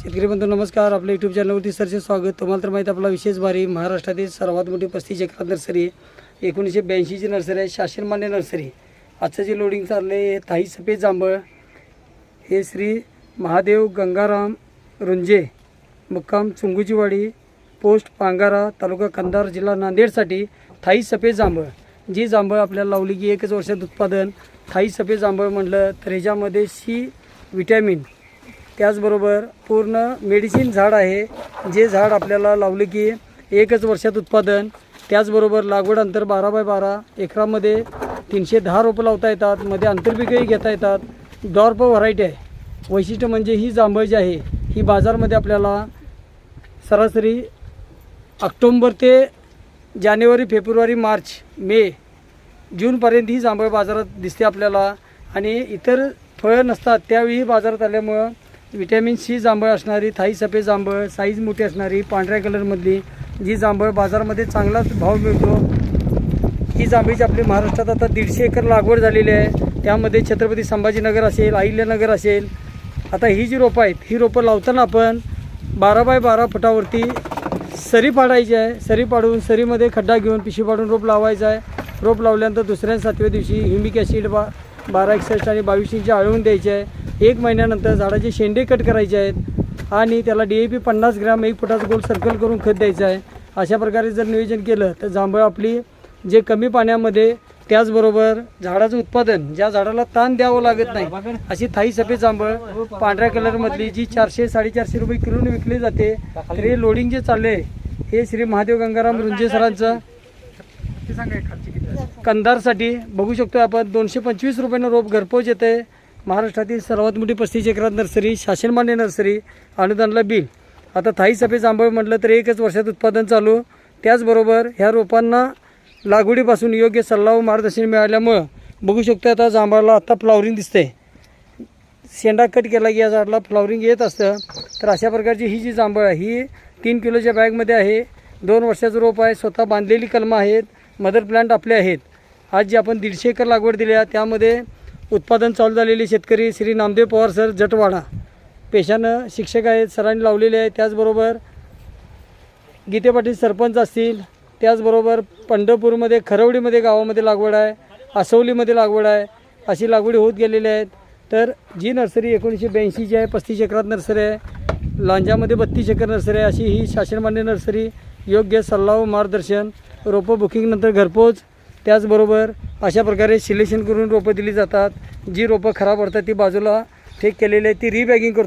शेतकरी बंधू नमस्कार. आपल्या यूट्यूब चॅनलवरती सरचे स्वागत. तुम्हाला तर माहिती आपला विशेष भारी महाराष्ट्रातील सर्वात मोठी पस्तीस एकरात नर्सरी आहे. एकोणीसशे ब्याऐंशीची नर्सरी आहे शासनमान्य नर्सरी आजचं जे लोडिंग चाललं आहे हे सफेद जांभळ. हे श्री महादेव गंगाराम रुंजे मुक्काम चुंगुचीवाडी पोस्ट पांगारा तालुका कंधार जिल्हा नांदेडसाठी थाई सफेद जांभळ. जी जांभळ आपल्याला लावली की एकच वर्षात उत्पादन. थाई सफेद जांभळ म्हटलं तर ह्याच्यामध्ये सी विटॅमिन त्याचबरोबर पूर्ण मेडिसिन झाड आहे. जे झाड आपल्याला लावले की एकच वर्षात उत्पादन त्याचबरोबर लागवड अंतर बारा बाय बारा एकरामध्ये तीनशे दहा रोपं लावता येतात मध्ये आंतरपिकंही घेता येतात. डॉर्प व्हरायटी आहे. वैशिष्ट्य म्हणजे ही जांभळ जी आहे ही बाजारमध्ये आपल्याला सरासरी ऑक्टोंबर ते जानेवारी फेब्रुवारी मार्च मे जूनपर्यंत ही जांभळ बाजारात दिसते आपल्याला. आणि इतर फळं नसतात त्यावेळी बाजारात आल्यामुळं विटॅमिन सी जांभळ असणारी थाई सफेद जांभळ साईज मोठी असणारी पांढऱ्या कलरमधली जी जांभळ बाजारामध्ये चांगलाच भाव मिळतो ही जांभळीची आपली महाराष्ट्रात आता दीडशे एकर लागवड झालेली आहे. त्यामध्ये छत्रपती संभाजीनगर असेल अहिल्यानगर असेल आता ही जी रोपं आहेत ही रोपं लावताना आपण बारा बाय बारा फुटावरती सरी पाडायची आहे. सरी पाडून सरीमध्ये खड्डा घेऊन पिशवी पाडून रोप लावायचं आहे. रोप लावल्यानंतर दुसऱ्या सातव्या दिवशी ह्युमिक ॲसिड बा बारा एकसष्ट आणि बावीस इंच आळवून द्यायचे आहे. एक महिन्यानंतर झाडाचे शेंडे कट करायचे आहेत आणि त्याला डी ए पी पन्नास ग्रॅम एक फुटाचं गोल सर्कल करून खत द्यायचं आहे. अशा प्रकारे जर नियोजन केलं तर जांभळ आपली जे कमी पाण्यामध्ये त्याचबरोबर झाडाचं उत्पादन ज्या झाडाला ताण द्यावं लागत नाही अशी थाई सफेद जांभळ पांढऱ्या कलरमधली जी चारशे साडेचारशे रुपये किलोने विकली जाते. तर हे लोडिंग जे चालले हे श्री महादेव गंगाराम रुंजे सरांचं कंधारसाठी बघू शकतो आपण दोनशे पंचवीस रुपयानं रोप घरपोच येते महाराष्ट्रातील सर्वात मोठी पस्तीस एकरात नर्सरी शासनमान्य नर्सरी अनुदानला बिल आता थाई सफेद जांभळ म्हटलं तर एकच वर्षात उत्पादन चालू. त्याचबरोबर ह्या रोपांना लागवडीपासून योग्य सल्ला व मार्गदर्शन मिळाल्यामुळं बघू शकतो आता जांभळाला आत्ता फ्लावरिंग दिसते शेंडा कट केला की या झाडाला फ्लावरिंग येत असतं. तर अशा प्रकारची ही जी जांभळ आहे ही तीन किलोच्या बॅगमध्ये आहे. दोन वर्षाचं रोप आहे स्वतः बांधलेली कलमं आहेत मदर प्लांट आपले आहेत. आज जे आपण दीडशे एकर लागवड दिली आहे त्यामध्ये उत्पादन चालू झालेले शेतकरी श्री नामदेव पवार सर जटवाडा. पेशानं शिक्षक आहेत सरांनी लावलेले आहे त्याचबरोबर गीते पाटील सरपंच असतील. त्याचबरोबर पंढरपूरमध्ये खरवडीमध्ये गावामध्ये लागवड आहे आसवलीमध्ये लागवड आहे अशी लागवडी होत गेलेल्या आहेत. तर जी नर्सरी एकोणीसशे ब्याऐंशीची आहे पस्तीस एकरात नर्सरी आहे लांजामध्ये बत्तीस एकर नर्सरी आहे अशी ही शासनमान्य नर्सरी योग्य सल्ला व मार्गदर्शन रोपं बुकिंगनंतर घरपोच त्याचबरोबर अशा प्रकारे सिलेक्शन करून रोपं दिली जातात. जी रोपं खराब पडतात ती बाजूला फेक केलेली आहे ती रिबॅगिंग करतो.